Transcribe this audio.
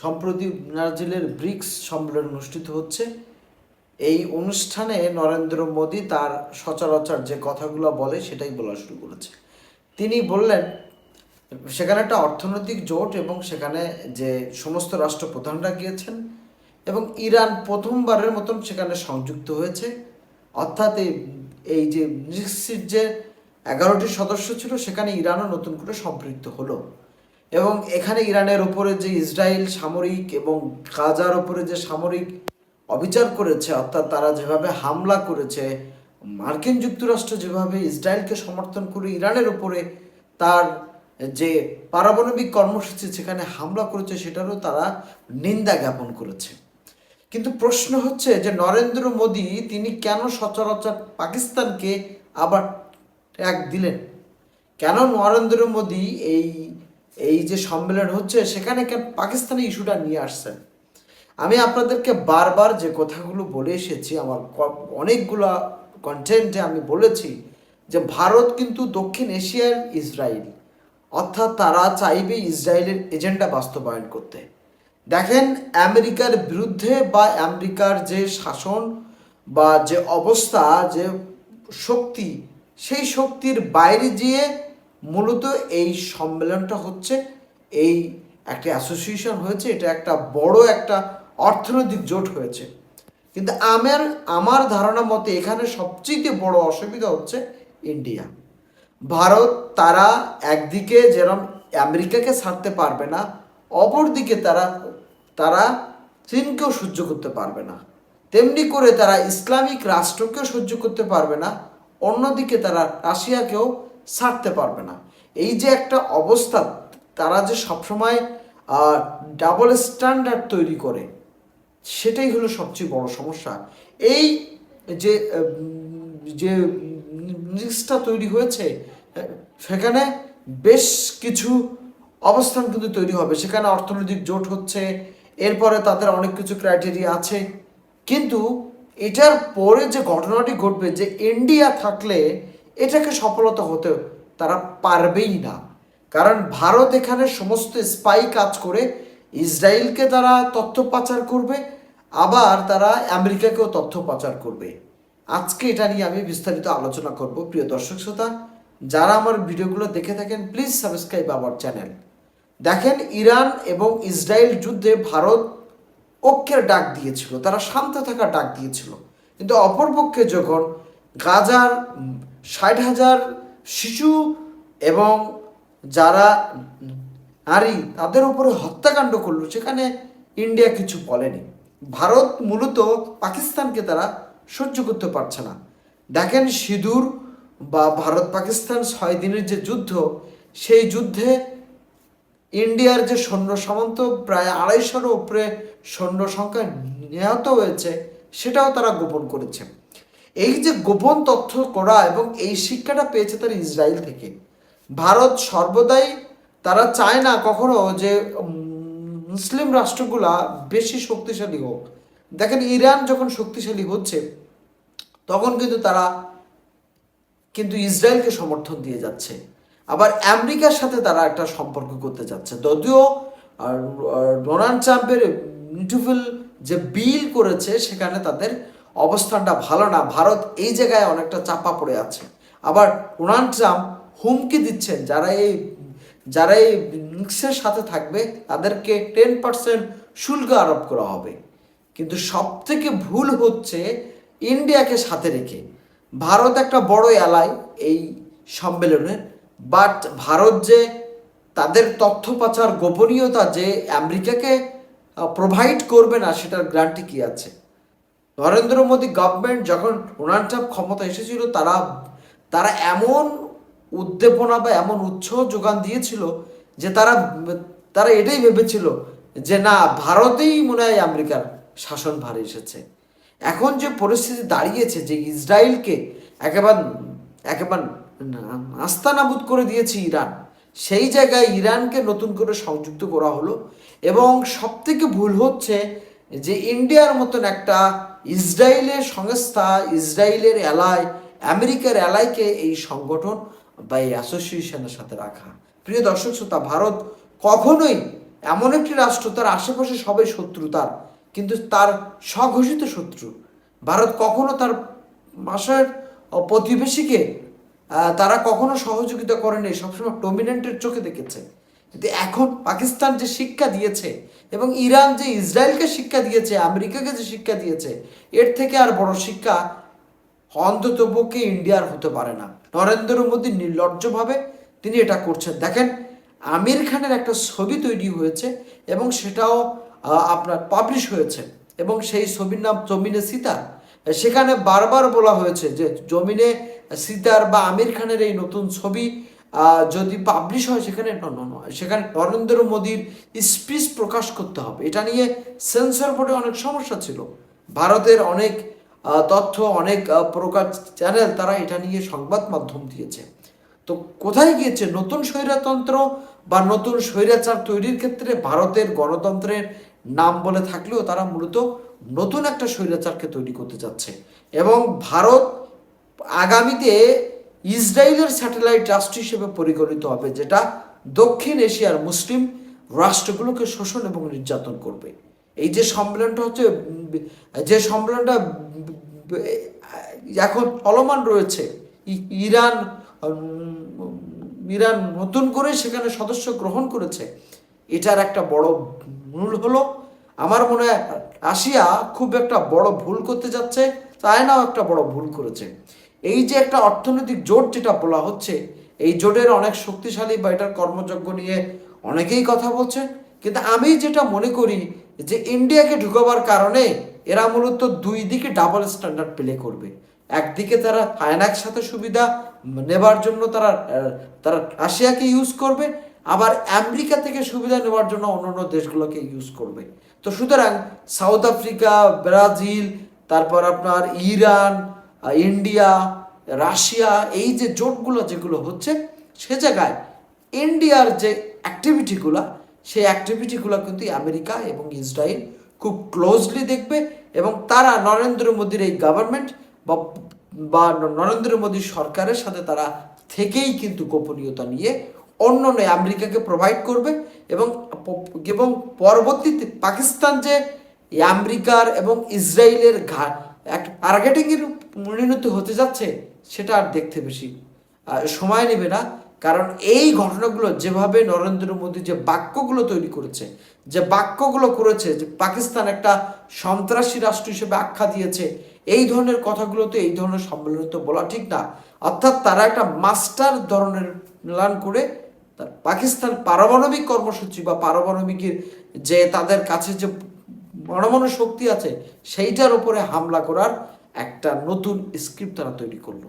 সম্প্রতি ব্রাজিলের ব্রিক্স সম্মেলন অনুষ্ঠিত হচ্ছে। এই অনুষ্ঠানে নরেন্দ্র মোদী তার সচরাচর যে কথাগুলো বলে সেটাই বলা শুরু করেছে। তিনি বললেন, সেখানে একটা অর্থনৈতিক জোট এবং সেখানে যে সমস্ত রাষ্ট্রপ্রধানরা গিয়েছেন এবং ইরান প্রথমবারের মতন সেখানে সংযুক্ত হয়েছে। অর্থাৎ এই এই যে ব্রিক্সের যে এগারোটি সদস্য ছিল, সেখানে ইরানও নতুন করে সম্পৃক্ত হলো। এবং এখানে ইরানের উপরে যে ইসরায়েল সামরিক এবং গাজার উপরে যে সামরিক অবিচার করেছে, অর্থাৎ তারা যেভাবে হামলা করেছে, মার্কিন যুক্তরাষ্ট্র যেভাবে ইসরায়েলকে সমর্থন করে ইরানের উপরে তার যে পারমাণবিক কর্মসূচি সেখানে হামলা করেছে, সেটারও তারা নিন্দা জ্ঞাপন করেছে। কিন্তু প্রশ্ন হচ্ছে যে, নরেন্দ্র মোদী তিনি কেন সচরাচর পাকিস্তানকে আবার ট্যাগ দিলেন? কেন নরেন্দ্র মোদী এই এই যে সম্মেলন হচ্ছে, সেখানে কেন পাকিস্তানি ইস্যুটা নিয়ে আসছেন। আমি আপনাদেরকে বারবার যে কথাগুলো বলে এসেছি, আমার অনেকগুলা কন্টেন্টে আমি বলেছি যে ভারত কিন্তু দক্ষিণ এশিয়ার ইসরায়েল অর্থাৎ তারা চাইবে ইসরায়েলের এজেন্ডা বাস্তবায়ন করতে। দেখেন, আমেরিকার বিরুদ্ধে বা আমেরিকার যে শাসন বা যে অবস্থা, যে শক্তি, সেই শক্তির বাইরে গিয়ে মূলত এই সম্মেলনটা হচ্ছে এই একটা অ্যাসোসিয়েশন হয়েছে, এটা একটা বড় একটা অর্থনৈতিক জোট হয়েছে। কিন্তু আমার আমার ধারণা মতে এখানে সবচেয়ে বড় অসুবিধা হচ্ছে ইন্ডিয়া। ভারত তারা একদিকে যেরকম আমেরিকাকে ছাড়তে পারবে না, অপরদিকে তারা তারা চীনকেও সহ্য করতে পারবে না। তেমনি করে তারা ইসলামিক রাষ্ট্রকেও সহ্য করতে পারবে না, অন্যদিকে তারা রাশিয়াকেও ছাড়তে পারবে না। এই যে একটা অবস্থা, তারা যে সবসময় ডাবল স্ট্যান্ডার্ড তৈরি করে, সেটাই হলো সবচেয়ে বড় সমস্যা। এই যে যে জিনিসটা তৈরি হয়েছে, সেখানে বেশ কিছু অবস্থান কিন্তু তৈরি হবে। সেখানে অর্থনৈতিক জোট হচ্ছে, এরপরে তাদের অনেক কিছু ক্রাইটেরিয়া আছে। কিন্তু এটার পরে যে ঘটনাটি ঘটবে, যে ইন্ডিয়া থাকলে এটাকে সফলতা হতে তারা পারবেই না। কারণ ভারত এখানে সমস্ত স্পাই কাজ করে, ইসরায়েলকে তারা তথ্য পাচার করবে, আবার তারা আমেরিকাকেও তথ্য পাচার করবে। আজকে এটা নিয়ে আমি বিস্তারিত আলোচনা করব, প্রিয় দর্শক শ্রোতা। যারা আমার ভিডিওগুলো দেখে থাকেন প্লিজ সাবস্ক্রাইব আওয়ার চ্যানেল দেখেন, ইরান এবং ইসরায়েল যুদ্ধে ভারত ঐক্যের ডাক দিয়েছিল, তারা শান্ত থাকার ডাক দিয়েছিল। কিন্তু অপরপক্ষে যখন গাজার ষাট হাজার শিশু এবং যারা নারী, তাদের উপরে হত্যাকাণ্ড করল, সেখানে ইন্ডিয়া কিছু বলেনি। ভারত মূলত পাকিস্তানকে তারা সহ্য করতে পারছে না। দেখেন সিঁদুর বা ভারত পাকিস্তান ছয় দিনের যে যুদ্ধ, সেই যুদ্ধে ইন্ডিয়ার যে সৈন্য সামন্ত প্রায় আড়াইশোর উপরে সৈন্য সংখ্যা নিহত হয়েছে, সেটাও তারা গোপন করেছে। এই যে গোপন তথ্য করা এবং এই শিক্ষাটা পেয়েছে তারা ইসরায়েল থেকে। ভারত সর্বদাই, তারা চায় না কখনো যে মুসলিম রাষ্ট্রগুলা বেশি শক্তিশালী হোক। দেখেন ইরান যখন শক্তিশালী হচ্ছে, তখন কিন্তু তারা কিন্তু ইসরায়েলকে সমর্থন দিয়ে যাচ্ছে। আবার আমেরিকার সাথে তারা একটা সম্পর্ক করতে যাচ্ছে। যদিও ডোনাল্ড ট্রাম্পের বিউটিফুল যে বিল করেছে, সেখানে তাদের অবস্থানটা ভালো না, ভারত এই জায়গায় অনেকটা চাপা পড়ে আছে। আবার ডোনাল্ড ট্রাম্প হুমকি দিচ্ছেন, যারা এই যারা এই ব্রিক্সের সাথে থাকবে, তাদেরকে টেন পার্সেন্ট শুল্ক আরোপ করা হবে। কিন্তু সব থেকে ভুল হচ্ছে ইন্ডিয়াকে সাথে রেখে। ভারত একটা বড় এলাই এই সম্মেলনে বাট ভারত যে তাদের তথ্য পাচার গোপনীয়তা যে আমেরিকাকে প্রোভাইড করবে না, সেটার গ্যারান্টি কি আছে? নরেন্দ্র মোদী গভর্নমেন্ট যখন ডোনাল্ড ট্রাম্প ক্ষমতা এসেছিল, তারা তারা এমন উদ্দীপনা বা এমন উৎসাহ যোগান দিয়েছিল যে তারা তারা এটাই ভেবেছিল যে না, ভারতেই মনে হয় আমেরিকার শাসন ভার এসেছে। এখন যে পরিস্থিতি দাঁড়িয়েছে, যে ইসরায়েলকে একেবারে একেবারে আস্তানাবুদ করে দিয়েছে ইরান, সেই জায়গায় ইরানকে নতুন করে সংযুক্ত করা হলো এবং সবথেকে ভুল হচ্ছে যে ইন্ডিয়ার মতন একটা ইসরায়েলের সংস্থা, ইসরায়েলের এলায় আমেরিকার এলাইকে এই সংগঠন বা এই অ্যাসোসিয়েশনের সাথে রাখা। প্রিয় দর্শক শ্রোতা, ভারত কখনোই এমন একটি রাষ্ট্র, তার আশেপাশে সবাই শত্রু তার, কিন্তু তার স্বঘোষিত শত্রু। ভারত কখনো তার পাশের প্রতিবেশীকে তারা কখনো সহযোগিতা করেনি, সবসময় ডমিনেন্টের চোখে দেখেছে। কিন্তু এখন পাকিস্তান যে শিক্ষা দিয়েছে এবং ইরান যে ইসরায়েলকে শিক্ষা দিয়েছে, আমেরিকাকে যে শিক্ষা দিয়েছে, এর থেকে আর বড় শিক্ষা অন্ততপক্ষে ইন্ডিয়ার হতে পারে না। নরেন্দ্র মোদী নির্লজ্জভাবে তিনি এটা করছেন। দেখেন, আমির খানের একটা ছবি তৈরি হয়েছে এবং সেটাও আপনার পাবলিশ হয়েছে এবং সেই ছবির নাম জমিনে সিতার। সেখানে বারবার বলা হয়েছে যে জমিনে সিতার বা আমির খানের এই নতুন ছবি যদি পাবলিশ হয় সেখানে সেখানে নরেন্দ্র মোদীর স্পিচ প্রকাশ করতে হবে। এটা নিয়ে সেন্সর বোর্ডে অনেক সমস্যা ছিল। ভারতের অনেক তথ্য অনেক আহ, প্রকার চ্যানেল তারা এটা নিয়ে সংবাদ মাধ্যম দিয়েছে। তো কোথায় গিয়েছে? নতুন স্বৈরতন্ত্র বা নতুন স্বৈরাচার তৈরির ক্ষেত্রে ভারতের গণতন্ত্রের নাম বলে থাকলেও তারা মূলত নতুন একটা স্বৈরাচারকে তৈরি করতে যাচ্ছে। এবং ভারত আগামীতে ইসরায়েলের স্যাটেলাইট রাষ্ট্র হিসেবে পরিগণিত হবে, যেটা দক্ষিণ এশিয়ার মুসলিম রাষ্ট্রগুলোকে শোষণ এবং নির্যাতন করবে। এই যে সম্মেলনটা হচ্ছে, যে সম্মেলনটা এখন চলমান রয়েছে ইরান ইরান নতুন করে সেখানে সদস্য গ্রহণ করেছে, এটার একটা বড় মূল হলো। আমার মনে হয় রাশিয়া খুব একটা বড় ভুল করতে যাচ্ছে চায়নাও একটা বড় ভুল করেছে। এই যে একটা অর্থনৈতিক জোট যেটা বলা হচ্ছে, এই জোটের অনেক শক্তিশালী বা এটার কর্মযজ্ঞ নিয়ে অনেকেই কথা বলছে। কিন্তু আমি যেটা মনে করি যে ইন্ডিয়াকে ঢুকাবার কারণে এরা মূলত দুই দিকে ডাবল স্ট্যান্ডার্ড প্লে করবে। একদিকে তারা ফাইনাক্স সাথে সুবিধা নেবার জন্য তারা তারা রাশিয়াকে ইউজ করবে, আবার আমেরিকা থেকে সুবিধা নেওয়ার জন্য অন্যান্য দেশগুলোকে ইউজ করবে। তো সুতরাং সাউথ আফ্রিকা, ব্রাজিল তারপর আপনার ইরান ইন্ডিয়া, রাশিয়া, এই যে জোটগুলো যেগুলো হচ্ছে, সে জায়গায় ইন্ডিয়ার যে অ্যাক্টিভিটিগুলো সেই অ্যাক্টিভিটিগুলো কিন্তু আমেরিকা এবং ইসরায়েল খুব ক্লোজলি দেখবে এবং তারা নরেন্দ্র মোদীর এই গভর্নমেন্ট বা নরেন্দ্র মোদী সরকারের সাথে তারা থেকেই কিন্তু গোপনীয়তা নিয়ে অন্য নয় আমেরিকাকে প্রোভাইড করবে এবং এবং পরবর্তীতে পাকিস্তান যে আমেরিকার এবং ইসরায়েলের ঘা এক টার্গেটিংয়ের পরিণত হতে যাচ্ছে, সেটা আর দেখতে বেশি সময় নেবে না। কারণ এই ঘটনাগুলো যেভাবে নরেন্দ্র মোদী যে বাক্যগুলো তৈরি করেছে, যে বাক্যগুলো করেছে, যে পাকিস্তান একটা সন্ত্রাসী রাষ্ট্র হিসেবে আখ্যা দিয়েছে, এই ধরনের কথাগুলো তো এই ধরনের সম্মেলনে তো বলা ঠিক না। অর্থাৎ তারা একটা মাস্টার ধরনের প্ল্যান করে তার পাকিস্তান পারমাণবিক কর্মসূচি বা পারমাণবিকের যে তাদের কাছে যে পরমাণু শক্তি আছে সেইটার উপরে হামলা করার একটা নতুন স্ক্রিপ্ট তারা তৈরি করল।